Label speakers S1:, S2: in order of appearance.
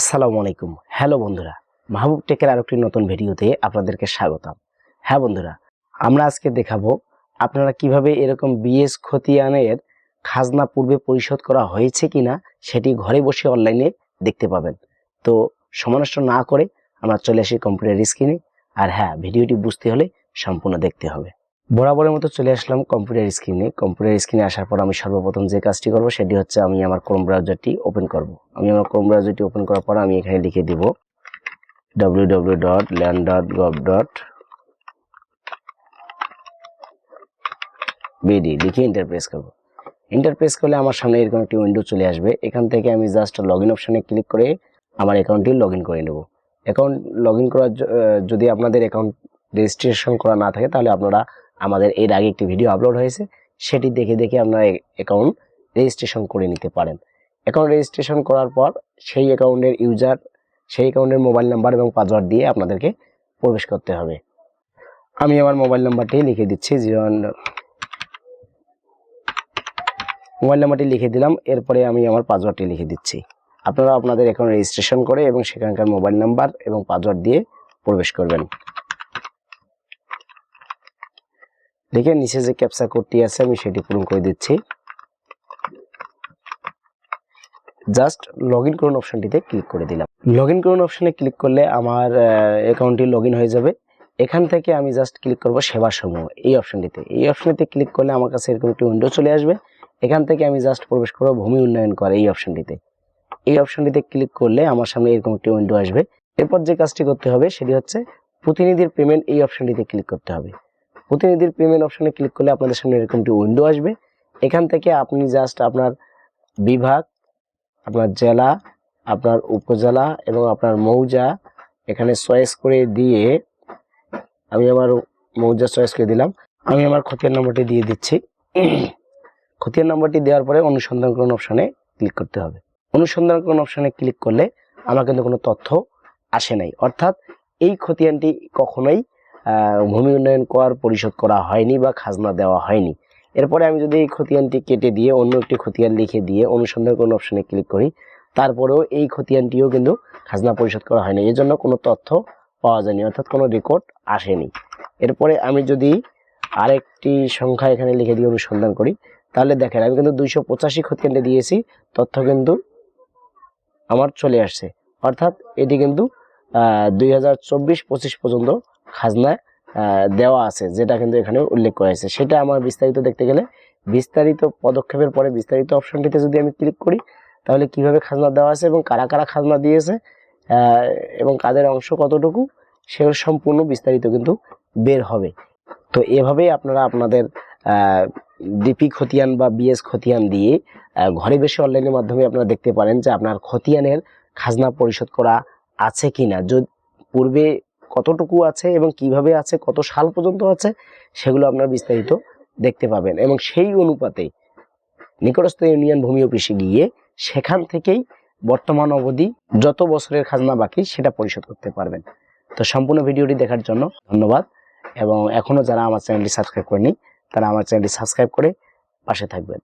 S1: আসসালামু আলাইকুম। হ্যালো বন্ধুরা, মাহবুব টেকের আরও একটি নতুন ভিডিওতে আপনাদেরকে স্বাগতম। হ্যাঁ বন্ধুরা, আমরা আজকে দেখাবো আপনারা কীভাবে এরকম বিএস খতিয়ানের খাজনা পূর্বে পরিশোধ করা হয়েছে কিনা সেটি ঘরে বসে অনলাইনে দেখতে পাবেন। তো সমানষ্ট না করে আমরা চলে আসি কম্পিউটার স্ক্রিনে। আর হ্যাঁ ভিডিওটি বুঝতে হলে সম্পূর্ণ দেখতে হবে। বরাবরের মতো চলে আসলাম কম্পিউটার স্ক্রিনে কম্পিউটার স্ক্রিনে আসার পর আমি সর্বপ্রথম যে কাজটি করব, সেটি হচ্ছে আমি আমার ক্রোম ব্রাউজারটি ওপেন করব। আমি আমার ক্রোম ব্রাউজারটি ওপেন করার পর আমি এখানে লিখে দিব www.land.gov. বিডি লিখে ইন্টার প্রেস করব। ইন্টার প্রেস করলে আমার সামনে এরকম একটি উইন্ডো চলে আসবে। এখান থেকে আমি জাস্ট লগ ইন অপশানে ক্লিক করে আমার অ্যাকাউন্টটি লগ ইন করে নেব। অ্যাকাউন্ট লগ ইন করার যদি আপনাদের অ্যাকাউন্ট রেজিস্ট্রেশন করা না থাকে, তাহলে আপনারা আমাদের এর আগে একটি ভিডিও আপলোড হয়েছে, সেটি দেখে দেখে আপনারা অ্যাকাউন্ট রেজিস্ট্রেশন করে নিতে পারেন। অ্যাকাউন্ট রেজিস্ট্রেশন করার পর সেই অ্যাকাউন্টের ইউজার সেই অ্যাকাউন্টের মোবাইল নাম্বার এবং পাসওয়ার্ড দিয়ে আপনাদেরকে প্রবেশ করতে হবে। আমি আমার মোবাইল নাম্বারটি লিখে দিচ্ছি জিরো মোবাইল নাম্বারটি লিখে দিলাম, এরপরে আমি আমার পাসওয়ার্ডটি লিখে দিচ্ছি। আপনারা আপনাদের অ্যাকাউন্ট রেজিস্ট্রেশন করে এবং সেখানকার মোবাইল নাম্বার এবং পাসওয়ার্ড দিয়ে প্রবেশ করবেন। লিখে নিচে যে ক্যাপচা কোডটি আছে, আমি সেটি পূরণ করে দিচ্ছি। জাস্ট লগ ইন করুন অপশনটিতে ক্লিক করে দিলাম। লগ ইন করুন অপশনে ক্লিক করলে আমার অ্যাকাউন্টটি লগ হয়ে যাবে। এখান থেকে আমি জাস্ট ক্লিক করব সেবা সমূহ এই অপশনটিতে এই অপশনটিতে ক্লিক করলে আমার কাছে এরকম একটি উইন্ডো চলে আসবে। এখান থেকে আমি জাস্ট প্রবেশ করব ভূমি উন্নয়ন করে, এই অপশনটিতে এই অপশনটিতে ক্লিক করলে আমার সামনে এরকম একটি উইন্ডো আসবে। এরপর যে কাজটি করতে হবে, সেটি হচ্ছে প্রতিনিধির পেমেন্ট এই অপশনটিতে ক্লিক করতে হবে। প্রতিনিধির পেমেন্ট অপশনে ক্লিক করলে আপনাদের সামনে এরকম একটি উইন্ডো আসবে। এখান থেকে আপনি জাস্ট আপনার বিভাগ, আপনার জেলা, আপনার উপজেলা এবং আপনার মৌজা এখানে চয়েস করে দিয়ে আমি আমার মৌজা চয়েস করে দিলাম। আমি আমার খতিয়ান নম্বরটি দিয়ে দিচ্ছি। খতিয়ান নম্বরটি দেওয়ার পরে অনুসন্ধান করুন অপশানে ক্লিক করতে হবে। অনুসন্ধান করুন অপশানে ক্লিক করলে আমার কিন্তু কোনো তথ্য আসে নাই। অর্থাৎ এই খতিয়ানটি কখনোই ভূমি উন্নয়ন কর পরিশোধ করা হয়নি বা খাজনা দেওয়া হয়নি। এরপরে আমি যদি এই খতিয়ানটি কেটে দিয়ে অন্য একটি খতিয়ান লিখে দিয়ে অনুসন্ধান করুন অপশানে ক্লিক করি, তারপরেও এই খতিয়ানটিও কিন্তু খাজনা পরিশোধ করা হয়নি। এই জন্য কোনো তথ্য পাওয়া যায়নি, অর্থাৎ কোনো রেকর্ড আসেনি। এরপরে আমি যদি আরেকটি সংখ্যা এখানে লিখে দিয়ে অনুসন্ধান করি, তাহলে দেখেন আমি কিন্তু দুইশো পঁচাশি খতিয়ানটি দিয়েছি, তথ্য কিন্তু আমার চলে আসছে। অর্থাৎ এটি কিন্তু দুই হাজার চব্বিশ পঁচিশ পর্যন্ত খাজনা দেওয়া আছে, যেটা কিন্তু এখানে উল্লেখ করা হয়েছে। সেটা আমার বিস্তারিত দেখতে গেলে বিস্তারিত পদক্ষেপের পরে বিস্তারিত অপশনটিতে যদি আমি ক্লিক করি, তাহলে কীভাবে খাজনা দেওয়া আছে এবং কারা কারা খাজনা দিয়েছে এবং কাদের অংশ কতটুকু, সেগুলো সম্পূর্ণ বিস্তারিত কিন্তু বের হবে। তো এভাবেই আপনারা আপনাদের ডিপি খতিয়ান বা বিএস খতিয়ান দিয়ে ঘরে বসে অনলাইনের মাধ্যমে আপনারা দেখতে পারেন যে আপনার খতিয়ানের খাজনা পরিশোধ করা আছে কি না যদি, পূর্বে কতটুকু আছে এবং কীভাবে আছে, কত সাল পর্যন্ত আছে, সেগুলো আপনারা বিস্তারিত দেখতে পাবেন। এবং সেই অনুপাতে নিকটস্থ ইউনিয়ন ভূমি অফিসে গিয়ে সেখান থেকেই বর্তমান অবধি যত বছরের খাজনা বাকি, সেটা পরিশোধ করতে পারবেন। তো সম্পূর্ণ ভিডিওটি দেখার জন্য ধন্যবাদ। এবং এখনও যারা আমার চ্যানেলটি সাবস্ক্রাইব করেনি তারা আমার চ্যানেলটি সাবস্ক্রাইব করে পাশে থাকবেন।